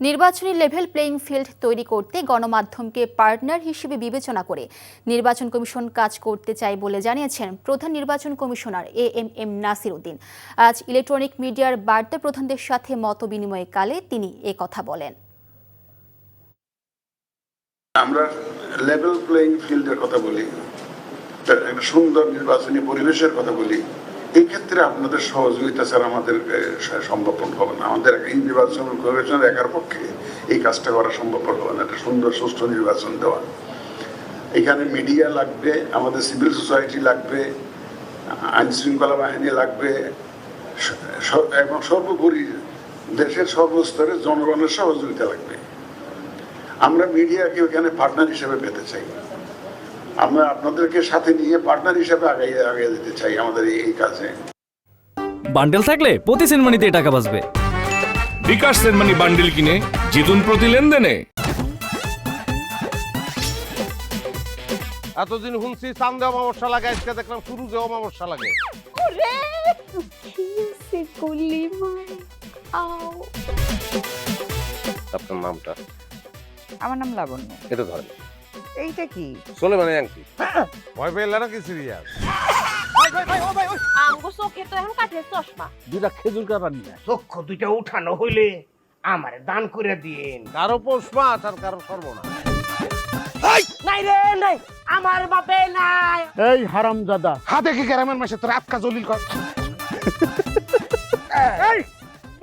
নির্বাচনী level playing field তৈরি করতে গণমাধ্যমকে পার্টনার হিসেবে বিবেচনা করে নির্বাচন কমিশন কাজ করতে চায় বলে জানিয়েছেন প্রধান নির্বাচন commissioner A M M Nasir Uddin আজ ইলেকট্রনিক মিডিয়ার বার্তা প্রধানদের সাথে মত বিনিময়কালে তিনি কথা বলেন। আমরা লেভেল প্লেইং ফিল্ডের কথা বলি, একটা সুন্দর নির্বাচনী পরিবেশের কথা বলি এই ক্ষেত্রে আপনাদের সহযোগিতা ছাড়া আমাদের এ, স- সম্ভবপর হবে না। আমাদের এই নির্বাচন কমিশন একার পক্ষে এই কাজটা করা সম্ভবপর হবে না। একটা সুন্দর সুষ্ঠু নির্বাচন দেওয়া। এখানে মিডিয়া লাগবে আমাদের সিভিল সোসাইটি লাগবে আইন শৃঙ্খলা বাহিনী লাগবে এবং সর্বোপরি দেশের সর্বস্তরে জনগণের সহযোগিতা লাগবে। আমরা মিডিয়াকে ওখানে পার্টনার হিসেবে পেতে চাই। আমরা আপনাদেরকে সাথে নিয়ে পার্টনার হিসেবে আগে আগে যেতে চাই আমাদের এই কাজে। বান্ডেল থাকলে প্রতি সেনমানিতে টাকা বাঁচবে। বিকাশ সেনমানি বান্ডেল কিনে জিতুন প্রতি লেনদেনে। এতদিন শুনছি চান্দে অমাবস্যা লাগে আজকে দেখলাম সুরুজে অমাবস্যা লাগে। আপনার নামটা? আমার নাম লাবণ্য। এটা ধরেন। এইটা কি? চলে মানে আংটি ভয় পেলে নাকি সিরিয়াস? আঙ্গু চোখে তো এখন কাঠের চশমা। দুটা খেজুর কাটা নিয়ে চক্ষু দুইটা উঠানো হইলে আমারে দান করে দিন কারও পৌষ মাস আর কারও সর্বনাশ। নাই রে নাই। আমার বাপে নাই। এই হারাম দাদা হাতে কি গ্রামের মাসে তোর আটকা জলিল কর?